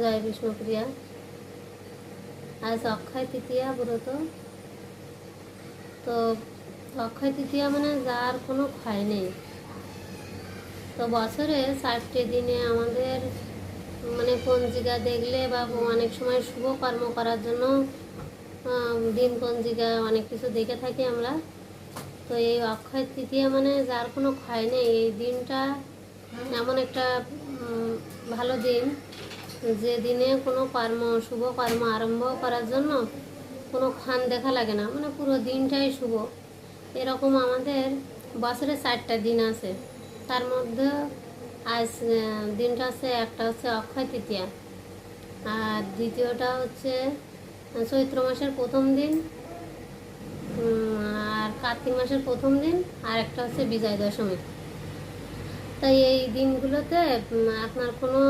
জয় বিষ্ণুপ্রিয়া। আজ অক্ষয় তৃতীয়া ব্রত। তো অক্ষয় তৃতীয়া মানে যার কোনো ক্ষয় নেই। তো বছরে চারটে দিনে আমাদের মানে পঞ্জিকা দেখলে বা অনেক সময় শুভ কর্ম করার জন্য দিন পঞ্জিকা অনেক কিছু দেখে থাকি আমরা। তো এই অক্ষয় তৃতীয়া মানে যার কোনো ক্ষয় নেই। এই দিনটা এমন একটা ভালো দিন। যে দিনে কোনো কর্ম, শুভ কর্ম আরম্ভ করার জন্য কোনো খান দেখা লাগে না। মানে পুরো দিনটাই শুভ। এরকম আমাদের বছরে চারটা দিন আছে। তার মধ্যে আজ দিনটা আছে, একটা হচ্ছে অক্ষয় তৃতীয়া। আর দ্বিতীয়টা হচ্ছে চৈত্র মাসের প্রথম দিন আর কার্তিক মাসের প্রথম দিন, আর একটা হচ্ছে বিজয় দশমী তাই এই দিনগুলোতে আপনার কোনো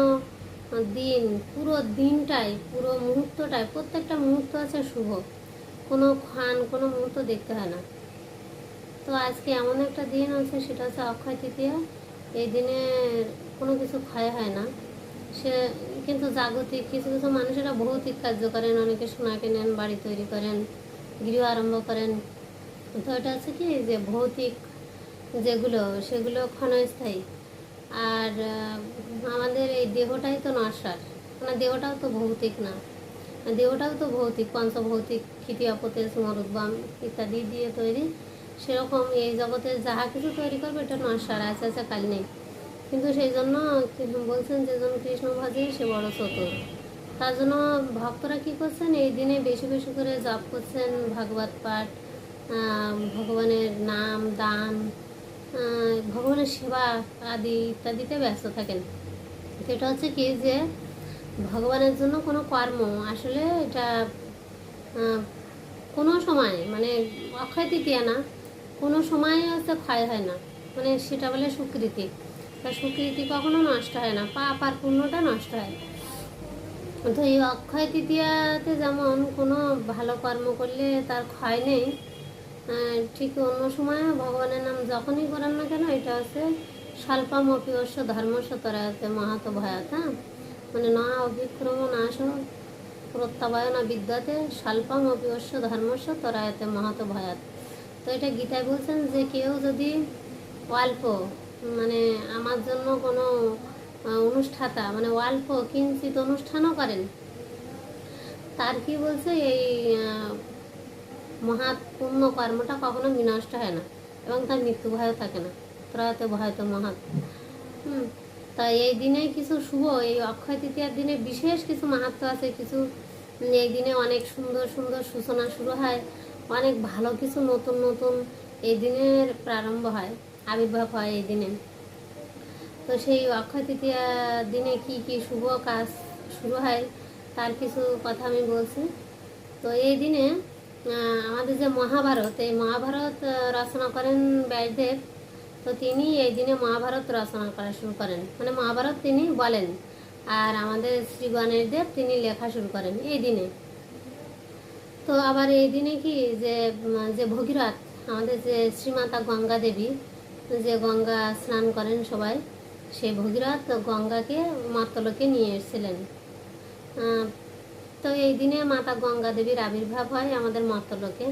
দিন, পুরো দিনটাই, পুরো মুহূর্তটাই, প্রত্যেকটা মুহূর্ত আছে শুভ। কোনো খান কোনো মুহূর্ত দেখতে হয় না। তো আজকে এমন একটা দিন আছে, সেটা হচ্ছে অক্ষয় তৃতীয়া। এই দিনে কোনো কিছু ক্ষয় হয় না। সে কিন্তু জাগতিক, কিছু কিছু মানুষেরা ভৌতিক কার্য করেন। অনেকে সোনা কেনেন বাড়ি তৈরি করেন, গৃহ আরম্ভ করেন। তো এটা হচ্ছে কি? যে ভৌতিক যেগুলো, সেগুলো ক্ষণস্থায়ী। আর আমাদের এই দেহটাই তো নশ্বর মানে দেহটাও তো ভৌতিক না। দেহটাও তো ভৌতিক, পঞ্চভৌতিক ক্ষিতিয়াপতেজ মরুদ্বাম ইত্যাদি দিয়ে তৈরি। সেরকম এই জগতে যাহা কিছু তৈরি করবে, এটা নশ্বর আছে আছে কাল নেই। কিন্তু সেই জন্য বলছেন যে জন কৃষ্ণ ভজে সে বড় চতুর। তার জন্য ভক্তরা কি করছেন? এই দিনে বেশি বেশি করে জপ করছেন, ভাগবত পাঠ ভগবানের নাম, দান ভগবানের সেবা আদি ইত্যাদিতে ব্যস্ত থাকেন। এটা হচ্ছে কি যে, ভগবানের জন্য কোনো কর্ম আসলে এটা কোনো সময় মানে অক্ষয় তৃতীয়া না, কোনো সময় হচ্ছে ক্ষয় হয় না। মানে সেটা বলে সুকৃতি। তা সুকৃতি কখনো নষ্ট হয় না পাপ আর পুণ্যটা নষ্ট হয়। তো এই অক্ষয় তৃতীয়াতে যেমন কোনো ভালো কর্ম করলে তার ক্ষয় নেই ঠিক অন্য সময় ভগবানের নাম যখনই করেন না কেন, এটা হচ্ছে স্বল্পম অপিবস্য ধর্মস্য তরায়তে মাহাতো ভয়াত। হ্যাঁ মানে না অভিক্রম নাশ প্রত্যাবায়না বিদ্যাতে স্বল্পম অপিবস্য ধর্মস্য তরায়তে মাহাতো ভয়াত। তো এটা গীতায় বলছেন যে কেউ যদি অল্প মানে আমার জন্য কোনো অনুষ্ঠাতা মানে অল্প কিঞ্চিত অনুষ্ঠানও করেন, তার কি বলছে, এই আহ, পুণ্য কর্মটা কখনো বিনষ্ট হয় না এবং তার মৃত্যু ভয়ও থাকে না। প্রয়াত ভয়ত মহৎ। হুম তা এই দিনে কিছু শুভ এই অক্ষয় তৃতীয়ার দিনে বিশেষ কিছু মাহাত্ম আছে কিছু এই দিনে অনেক সুন্দর সুন্দর সূচনা শুরু হয় অনেক ভালো কিছু নতুন নতুন এই দিনের প্রারম্ভ হয় আবির্ভাব হয় এই দিনে। তো সেই অক্ষয় তৃতীয়া দিনে কি কি শুভ কাজ শুরু হয় তার কিছু কথা আমি বলছি। তো এই দিনে আমাদের যে মহাভারত, এই মহাভারত রচনা করেন ব্যাসদেব। তো তিনি এই দিনে মহাভারত রচনা করা শুরু করেন। মানে মহাভারত তিনি বলেন, আর আমাদের শ্রী গণেশ দেব তিনি লেখা শুরু করেন এই দিনে। তো আবার এই দিনে কি, যে যে ভগীরথ, আমাদের যে শ্রীমাতা গঙ্গা দেবী, যে গঙ্গা স্নান করেন সবাই, সেই ভগীরথ গঙ্গাকে মাতলকে নিয়ে এসেছিলেন। তো এই দিনে মাতা গঙ্গা দেবীর আবির্ভাব হয় আমাদের মর্তলোকে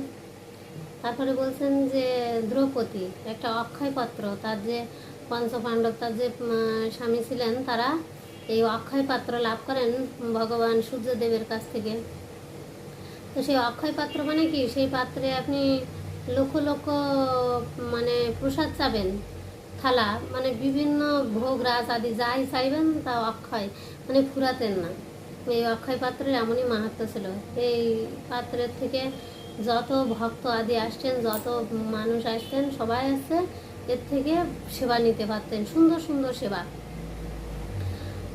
তারপরে বলছেন যে দ্রৌপদী, একটা অক্ষয় পাত্র তার যে পঞ্চপাণ্ডব, তার যে স্বামী ছিলেন, তারা এই অক্ষয় পাত্র লাভ করেন ভগবান সূর্যদেবের কাছ থেকে। তো সেই অক্ষয় পাত্র মানে কি? সেই পাত্রে আপনি লক্ষ লক্ষ মানে প্রসাদ চাবেন, থালা মানে বিভিন্ন ভোগ রাস আদি যাই চাইবেন, তা অক্ষয় মানে ফুরাতেন না। এই অক্ষয় পাত্রের এমনই মাহাত্ম ছিল। এই পাত্রের থেকে যত ভক্ত আদি আসতেন যত মানুষ আসতেন সবাই আসছে এর থেকে সেবা নিতে পারতেন, সুন্দর সুন্দর সেবা।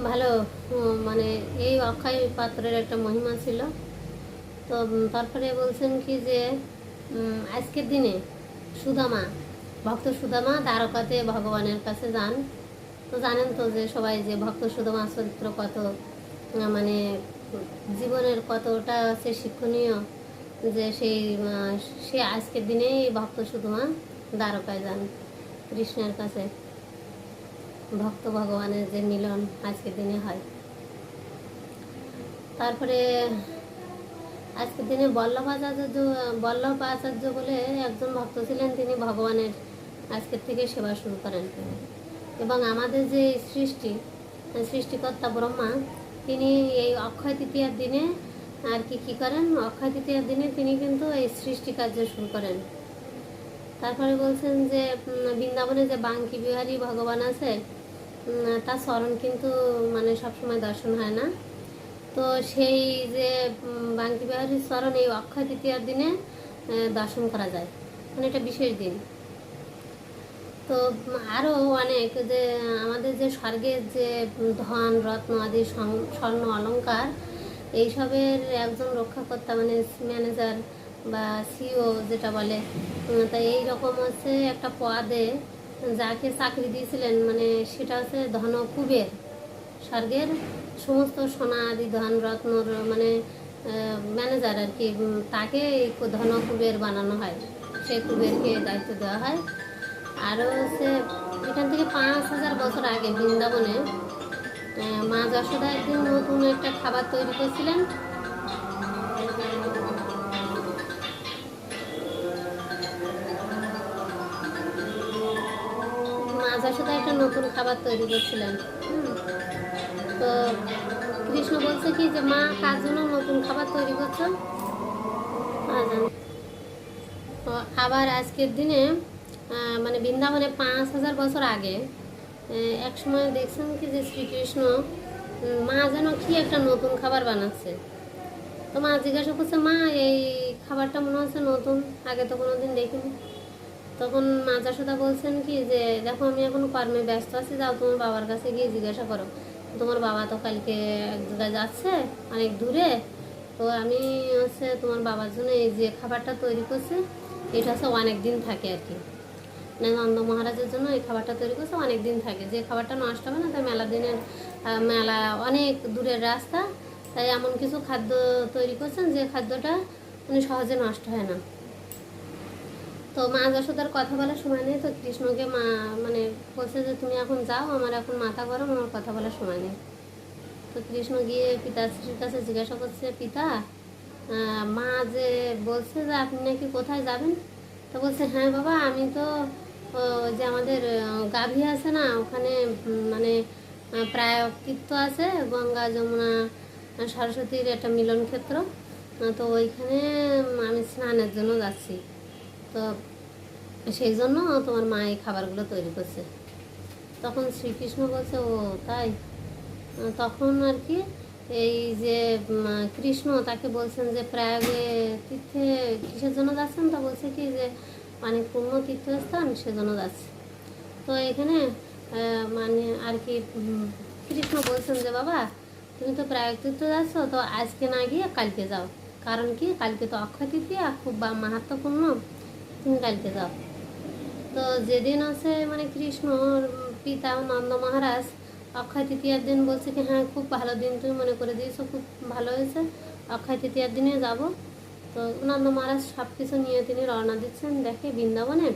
ভালো মানে এই অক্ষয় পাত্রের একটা মহিমা ছিল। তো তারপরে বলছেন কি যে আজকের দিনে সুদামা, ভক্ত সুদামা দ্বারকাতে ভগবানের কাছে যান। তো জানেন তো যে সবাই যে ভক্ত সুদামা চরিত্র কত মানে জীবনের কতটা আছে শিক্ষণীয় যে সেই সে আজকের দিনেই ভক্ত সুদামা দ্বারকায় যান কৃষ্ণের কাছে। ভক্ত ভগবানের যে মিলন আজকের দিনে হয়। তারপরে আজকের দিনে বল্লভ আচার্য বল্লভ আচার্য বলে একজন ভক্ত ছিলেন, তিনি ভগবানের আজকের থেকে সেবা শুরু করেন। এবং আমাদের যে সৃষ্টি, সৃষ্টিকর্তা ব্রহ্মা তিনি এই অক্ষয় তৃতীয়ার দিনে আর কি, কী করেন? অক্ষয় তৃতীয়ার দিনে তিনি কিন্তু এই সৃষ্টি কার্য শুরু করেন। তারপরে বলছেন যে বৃন্দাবনে যে বাঙ্কি বিহারী ভগবান আছে তার স্মরণ কিন্তু মানে সবসময় দর্শন হয় না। তো সেই যে বাঙ্কি বিহারীর স্মরণ এই অক্ষয় তৃতীয়ার দিনে দর্শন করা যায়। মানে এটা বিশেষ দিন। তো আরও অনেক যে আমাদের যে স্বর্গের যে ধন, রত্ন আদি স্বর্ণ অলংকার এইসবের একজন রক্ষাকর্তা মানে ম্যানেজার বা সিও যেটা বলে তা এই রকম হচ্ছে একটা পদে যাকে চাকরি দিয়েছিলেন মানে সেটা হচ্ছে ধন কুবের স্বর্গের সমস্ত সোনা আদি, ধন রত্নর মানে ম্যানেজার আর কি তাকে ধন কুবের বানানো হয়। সেই কুবেরকে দায়িত্ব দেওয়া হয়। আরও হচ্ছে এখান থেকে পাঁচ হাজার বছর আগে বৃন্দাবনে মা যশোদা একদিন নতুন একটা খাবার তৈরি করছিলেন। মা যশোদা একটা নতুন খাবার তৈরি করছিলেন। তো কৃষ্ণ বলছে কি যে, মা, কার জন্য নতুন খাবার তৈরি করছ? আবার আজকের দিনে মানে বৃন্দাবনে পাঁচ হাজার বছর আগে এক সময় দেখছেন কি যে শ্রীকৃষ্ণ মা যেন কি একটা নতুন খাবার বানাচ্ছে? তো মা জিজ্ঞাসা করছে, মা, এই খাবারটা মনে হচ্ছে নতুন, আগে তো কোনোদিন দেখিনি। তখন মা যশোদা বলছেন কি যে, দেখো, আমি এখন কর্মে ব্যস্ত আছি, যাও তোমার বাবার কাছে গিয়ে জিজ্ঞাসা করো। তোমার বাবা তো কালকে এক জায়গায় যাচ্ছে, অনেক দূরে। তো আমি হচ্ছে তোমার বাবার জন্য এই যে খাবারটা তৈরি করছে, এটা হচ্ছে অনেক দিন থাকে আর কি। নন্দ মহারাজের জন্য এই খাবারটা তৈরি করছে অনেক দিন থাকে। যে খাবারটা নষ্ট হবে না, তাই মেলা দিনের মেলা অনেক দূরের রাস্তা, তাই এমন কিছু খাদ্য তৈরি করছেন যে খাদ্যটা মানে সহজে নষ্ট হয় না। তো মা যশোদার কথা বলার সময় নেই, তো কৃষ্ণকে মা মানে বলছে যে, তুমি এখন যাও, আমার এখন মাথা গরম, আমার কথা বলার সময় নেই। তো কৃষ্ণ গিয়ে পিতাশ্রীর কাছে জিজ্ঞাসা করছে, পিতা মা যে বলছে যে আপনি নাকি কোথায় যাবেন? তো বলছে হ্যাঁ বাবা, আমি তো যে আমাদের গাভী আছে না, ওখানে মানে প্রায় তীর্থ আছে, গঙ্গা, যমুনা, সরস্বতীর একটা মিলন ক্ষেত্র। তো ওইখানে আমি স্নানের জন্য যাচ্ছি। তো সেই জন্য তোমার মা এই খাবারগুলো তৈরি করছে। তখন শ্রীকৃষ্ণ বলছে, ও, তাই? তখন আর কি, এই যে কৃষ্ণ তাকে বলছেন যে প্রয়াগে তীর্থে কিসের জন্য যাচ্ছেন? তা বলছে কি যে অনেক পূর্ণ তীর্থস্থান সেজন্য যাচ্ছে। তো এখানে মানে আর কি কৃষ্ণ বলছেন যে, বাবা, তুমি তো প্রয়াগ তীর্থ যাচ্ছ, তো আজকে না গিয়ে কালকে যাও। কারণ কি? কালকে তো অক্ষয় তৃতীয়া খুব বা- মাহাত্ম্যপূর্ণ। তুমি কালকে যাও। তো যেদিন আছে মানে কৃষ্ণর পিতা নন্দ মহারাজ অক্ষয় তৃতীয়ার দিন বলছে কি হ্যাঁ খুব ভালো দিন তুমি মনে করে দিয়েছ, খুব ভালো হয়েছে। অক্ষয় তৃতীয়ার দিনে যাব। তো নন্দ মহারাজ সব কিছু নিয়ে তিনি রওনা দিচ্ছেন দেখে বৃন্দাবনে।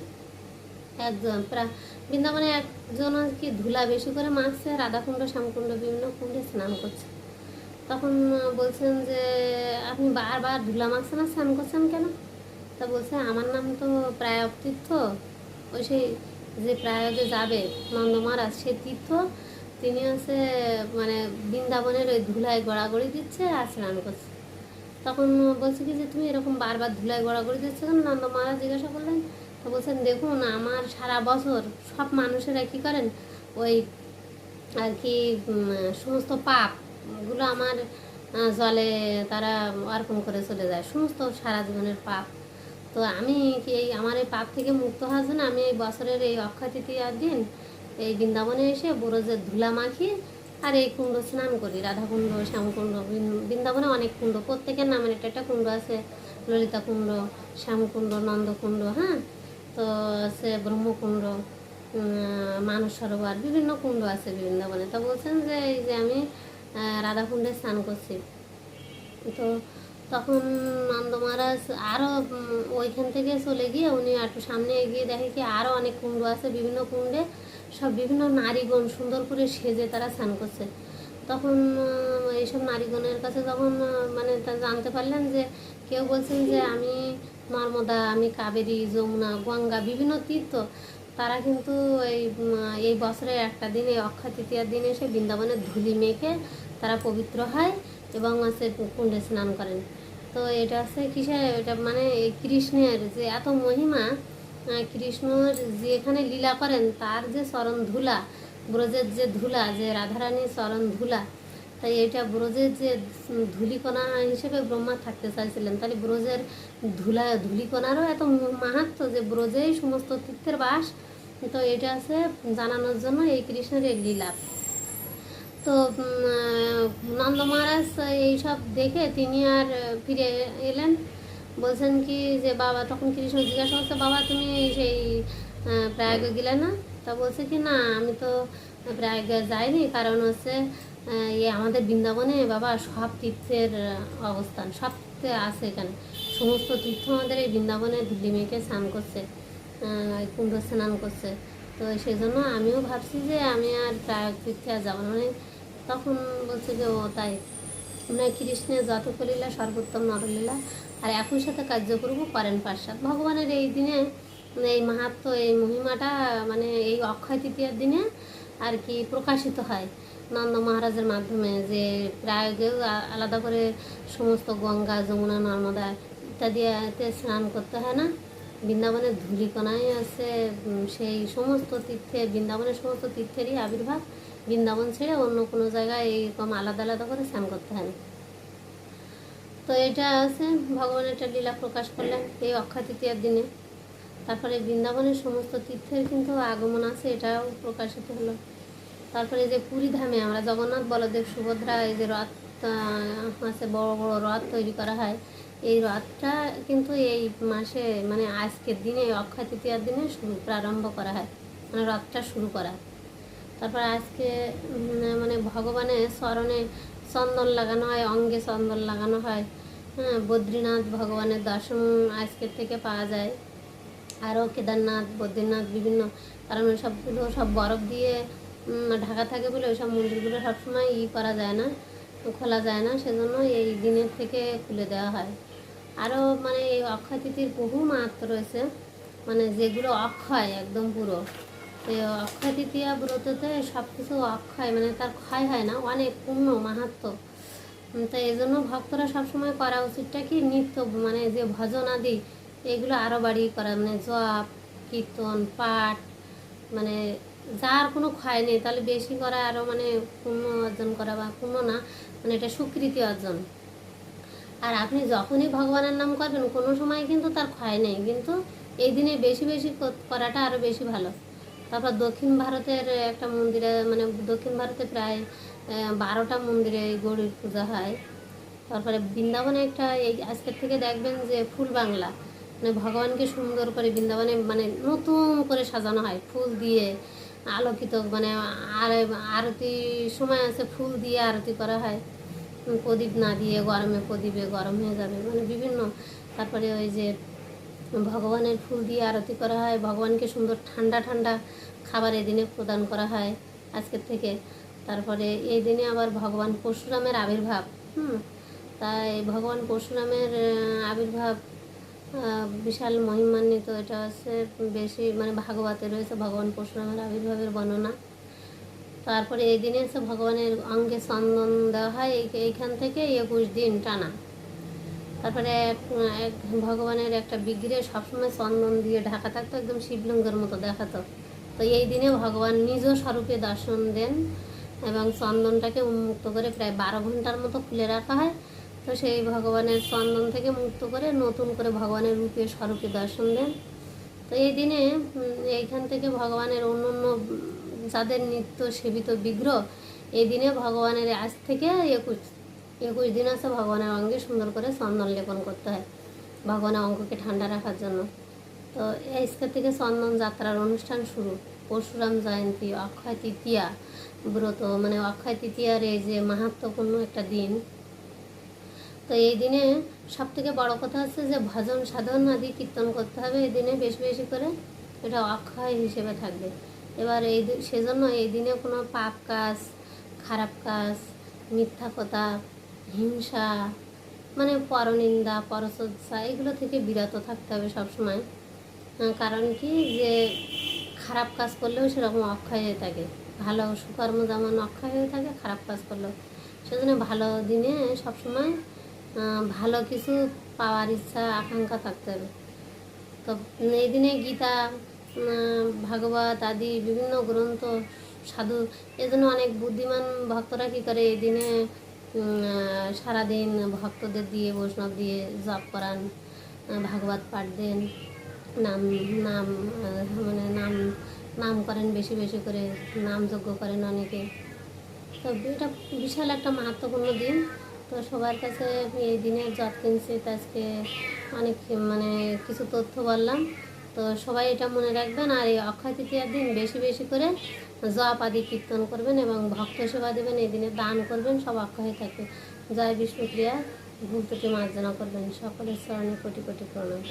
একজন প্রায় বৃন্দাবনে একজন কি ধুলা বেশি করে মাখছে, রাধাকুণ্ড, শ্যামকুণ্ড বিভিন্ন কুণ্ডে স্নান করছে। তখন বলছেন যে, আপনি বারবার ধুলা মাখছেন আর স্নান করছেন কেন? তা বলছে, আমার নাম তো প্রায়ক তীর্থ ওই সেই যে প্রায়গে যাবে নন্দ মহারাজ, সে তীর্থ। তিনি হচ্ছে মানে বৃন্দাবনের ওই ধুলায় গড়াগড়ি দিচ্ছে আর স্নান করছে। তখন বলছে কি যে, তুমি এরকম বারবার ধুলায় গড়াগড়ি দিচ্ছ কেন? নন্দ মহারাজ জিজ্ঞাসা করলেন। তো বলছেন, দেখুন, আমার সারা বছর সব মানুষেরা কী করেন? ওই আর কি সমস্ত পাপগুলো আমার জলে তারা অর্পণ করে চলে যায়। সমস্ত সারা জীবনের পাপ। তো আমি কি এই, আমার এই পাপ থেকে মুক্ত হওয়ার জন্য আমি এই বছরের এই অক্ষয় তৃতীয়ার দিন এই বৃন্দাবনে এসে বরজের ধুলা মাখি আর এই কুণ্ড স্নান করি রাধাকুণ্ড শ্যামকুণ্ড বৃন- বৃন্দাবনে অনেক কুণ্ড প্রত্যেকের নামের একটা একটা কুণ্ড আছে। ললিতা কুণ্ড শ্যামকুণ্ড নন্দকুণ্ড হ্যাঁ? তো আছে ব্রহ্মকুণ্ড মানস সরোবর, বিভিন্ন কুণ্ড আছে বৃন্দাবনে। তো বলছেন যে এই যে আমি রাধাকুণ্ডে স্নান করছি। তো তখন নন্দ মহারাজ আরও ওইখান থেকে চলে গিয়ে উনি একটু সামনে এগিয়ে দেখে কি আরও অনেক কুণ্ড আছে বিভিন্ন কুণ্ডে সব বিভিন্ন নারীগণ সুন্দর করে সেজে তারা স্নান করছে। তখন এইসব নারীগণের কাছে যখন মানে জানতে পারলেন যে, কেউ বলছেন যে, আমি নর্মদা, আমি কাবেরী, যমুনা, গঙ্গা, বিভিন্ন তীর্থ। তারা কিন্তু এই এই বছরের একটা দিনে, অক্ষয় তৃতীয়ার দিনে এসে বৃন্দাবনের ধুলি মেখে তারা পবিত্র হয় এবং হচ্ছে কুণ্ডে স্নান করেন। তো এটা হচ্ছে কিসের, এটা মানে কৃষ্ণের যে এত মহিমা কৃষ্ণর যেখানে লীলা করেন, তার যে চরণ ধুলা, ব্রজের যে ধুলা, যে রাধারানীর চরণ ধুলা, তাই এটা ব্রজের যে ধুলিকণা হিসেবে ব্রহ্মা থাকতে চাইছিলেন। তাহলে ব্রজের ধুলা, ধুলিকণারও এত মাহাত্ম যে ব্রজেই সমস্ত তীর্থের বাস, তো এটা আছে জানানোর জন্য এই কৃষ্ণের এই লীলা। তো নন্দ মহারাজ এইসব দেখে তিনি আর ফিরে এলেন। বলছেন কি যে বাবা তখন কৃষ্ণ জিজ্ঞাসা করছে বাবা তুমি সেই প্রয়াগে গেলে না? তা বলছে কি না আমি তো প্রয়াগে যাইনি। কারণ হচ্ছে আহ, ইয়ে আমাদের বৃন্দাবনে বাবা সব তীর্থের অবস্থান সব আছে এখানে। সমস্ত তীর্থ আমাদের এই বৃন্দাবনে ধুলি মেয়েকে স্নান করছে কুণ্ড স্নান করছে। তো সেই জন্য আমিও ভাবছি যে আমি আর প্রয়াগ তীর্থে আর যাব মানে তখন বলছে যে ও তাই। মানে কৃষ্ণের যত কলীলা সর্বোত্তম নরলীলা। আর একই সাথে কার্য করব করেন পাশ্চাৎ ভগবানের এই দিনে, এই মাহাত্ম, এই মহিমাটা মানে এই অক্ষয় তৃতীয়ার দিনে আর কি প্রকাশিত হয় নন্দ মহারাজের মাধ্যমে যে প্রায়গেও আলাদা করে সমস্ত গঙ্গা, যমুনা, নর্মদা ইত্যাদিতে স্নান করতে হয় না। বৃন্দাবনের ধূলিকণাই আছে সেই সমস্ত তীর্থে, বৃন্দাবনের সমস্ত তীর্থেরই আবির্ভাব। বৃন্দাবন ছেড়ে অন্য কোনো জায়গায় এইরকম আলাদা আলাদা করে স্নান করতে হয় তো এটা আছে ভগবান একটা লীলা প্রকাশ করলেন এই অক্ষয় তৃতীয়ার দিনে। তারপরে বৃন্দাবনের সমস্ত তীর্থের কিন্তু আগমন আছে, এটাও প্রকাশিত হলো। তারপরে যে পুরী ধামে আমরা জগন্নাথ, বলদেব, সুভদ্রা, এই যে রথ আছে, বড় বড় রথ তৈরি করা হয়। এই রথটা কিন্তু এই মাসে মানে আজকের দিনে অক্ষয় তৃতীয়ার দিনে শুরু, প্রারম্ভ করা হয়। মানে রথটা শুরু করা হয়। তারপর আজকে মানে ভগবানের স্মরণে চন্দন লাগানো হয়, অঙ্গে চন্দন লাগানো হয়। হ্যাঁ বদ্রীনাথ ভগবানের দর্শন আজকের থেকে পাওয়া যায়। আরও কেদারনাথ, বদ্রীনাথ বিভিন্ন কারণ সবগুলো সব বরফ দিয়ে ঢাকা থাকে বলে ওই সব মন্দিরগুলো সবসময় ই করা যায় না, খোলা যায় না, সেজন্য এই দিনের থেকে খুলে দেওয়া হয়। আরও মানে এই অক্ষয় তিথির বহু মাহাত্ম রয়েছে মানে যেগুলো অক্ষয় একদম পুরো। অক্ষয় তৃতীয়া ব্রততে সব কিছু অক্ষয় মানে তার ক্ষয় হয় না, অনেক পূর্ণ, মাহাত্ম। তো এই জন্য ভক্তরা সবসময় করা উচিতটা কি, নিত্য মানে যে ভজন আদি, এগুলো আরও বাড়িয়ে করা মানে জপ, কীর্তন, পাঠ মানে যার কোনো ক্ষয় নেই, তাহলে বেশি করা আরও মানে পুণ্য অর্জন করা বা পুণ্য না মানে এটা স্বীকৃতি অর্জন। আর আপনি যখনই ভগবানের নাম করবেন, কোনো সময় কিন্তু তার ক্ষয় নেই, কিন্তু এই দিনে বেশি বেশি কর- করাটা আরও বেশি ভালো। তারপর দক্ষিণ ভারতের একটা মন্দিরে মানে দক্ষিণ ভারতে প্রায় বারোটা মন্দিরে গৌরীর পূজা হয়। তারপরে বৃন্দাবনে একটা এই আজকের থেকে দেখবেন যে ফুল বাংলা মানে ভগবানকে সুন্দর করে বৃন্দাবনে মানে নতুন করে সাজানো হয়। ফুল দিয়ে আলোকিত মানে আর, আরতি সময় আছে, ফুল দিয়ে আরতি করা হয়। প্রদীপ না দিয়ে গরমে প্রদীপে গরম হয়ে যাবে মানে বিভিন্ন। তারপরে ওই যে ভগবানের ফুল দিয়ে আরতি করা হয়, ভগবানকে সুন্দর ঠান্ডা ঠান্ডা খাবার এই দিনে প্রদান করা হয় আজকের থেকে। তারপরে এই দিনে আবার ভগবান পরশুরামের আবির্ভাব, হুম, তাই ভগবান পরশুরামের আবির্ভাব বিশাল মহিমান্বিত। এটা হচ্ছে বেশি মানে ভাগবতে রয়েছে ভগবান পরশুরামের আবির্ভাবের বর্ণনা। তারপরে এই দিনে হচ্ছে ভগবানের অঙ্গে চন্দন দেওয়া হয় এইখান থেকে একুশ দিন টানা। তারপরে ভগবানের একটা বিগ্রহে সবসময় চন্দন দিয়ে ঢাকা থাকতো, একদম শিবলিঙ্গের মতো দেখাতো। তো এই দিনে ভগবান নিজ স্বরূপে দর্শন দেন এবং চন্দনটাকে উন্মুক্ত করে প্রায় বারো ঘণ্টার মতো খুলে রাখা হয়। তো সেই ভগবানের চন্দন থেকে মুক্ত করে নতুন করে ভগবানের রূপে স্বরূপে দর্শন দেন। তো এই দিনে এইখান থেকে ভগবানের অন্য অন্য যাদের নিত্য সেবিত বিগ্রহ, এই দিনে ভগবানের আজ থেকে একুশ একুশ দিন আছে ভগবানের অঙ্গে সুন্দর করে চন্দন লেপন করতে হয়, ভগবানের অঙ্গকে ঠান্ডা রাখার জন্য। তো আজকে থেকে চন্দন যাত্রার অনুষ্ঠান শুরু। পরশুরাম জয়ন্তী, অক্ষয় তৃতীয়া ব্রত মানে অক্ষয় তৃতীয়ার এই যে মাহাত্মপূর্ণ একটা দিন। তো এই দিনে সব থেকে বড় কথা হচ্ছে যে ভজন সাধন আদি কীর্তন করতে হবে, এই দিনে বেশি বেশি করে এটা অক্ষয় হিসেবে থাকবে। এবার এই সেজন্য এই দিনে কোনো পাপ কাজ, খারাপ কাজ, মিথ্যা কথা হিংসা মানে পরনিন্দা, পরচর্চা, এগুলো থেকে বিরত থাকতে হবে সবসময়। কারণ কি যে খারাপ কাজ করলেও সেরকম অক্ষয় হয়ে থাকে। ভালো সুকর্ম যেমন অক্ষয় হয়ে থাকে, খারাপ কাজ করলেও। সেজন্য ভালো দিনে সবসময় ভালো কিছু পাওয়ার ইচ্ছা, আকাঙ্ক্ষা থাকতে হবে। তো এই দিনে গীতা ভাগবত আদি বিভিন্ন গ্রন্থ, সাধু, এজন্য অনেক বুদ্ধিমান ভক্তরা কী করে এই দিনে সারাদিন ভক্তদের দিয়ে, বৈষ্ণব দিয়ে জপ করান ভাগবত পাঠ দেন, নাম নাম মানে নাম নাম করেন বেশি বেশি করে, নাম যজ্ঞ করেন অনেকে। তো এটা বিশাল একটা মাহাত্মপূর্ণ দিন। তো সবার কাছে এই দিনের যত কিনছি আজকে অনেক মানে কিছু তথ্য বললাম। তো সবাই এটা মনে রাখবেন, আর এই অক্ষয় তৃতীয়ার দিন বেশি বেশি করে জপ আদি কীর্তন করবেন এবং ভক্ত সেবা দেবেন, এই দিনে দান করবেন, সব অক্ষয় থাকবে জয় বিষ্ণুপ্রিয়া, ভুল ত্রুটি মার্জনা করবেন। সকলের স্মরণে কোটি কোটি প্রণাম।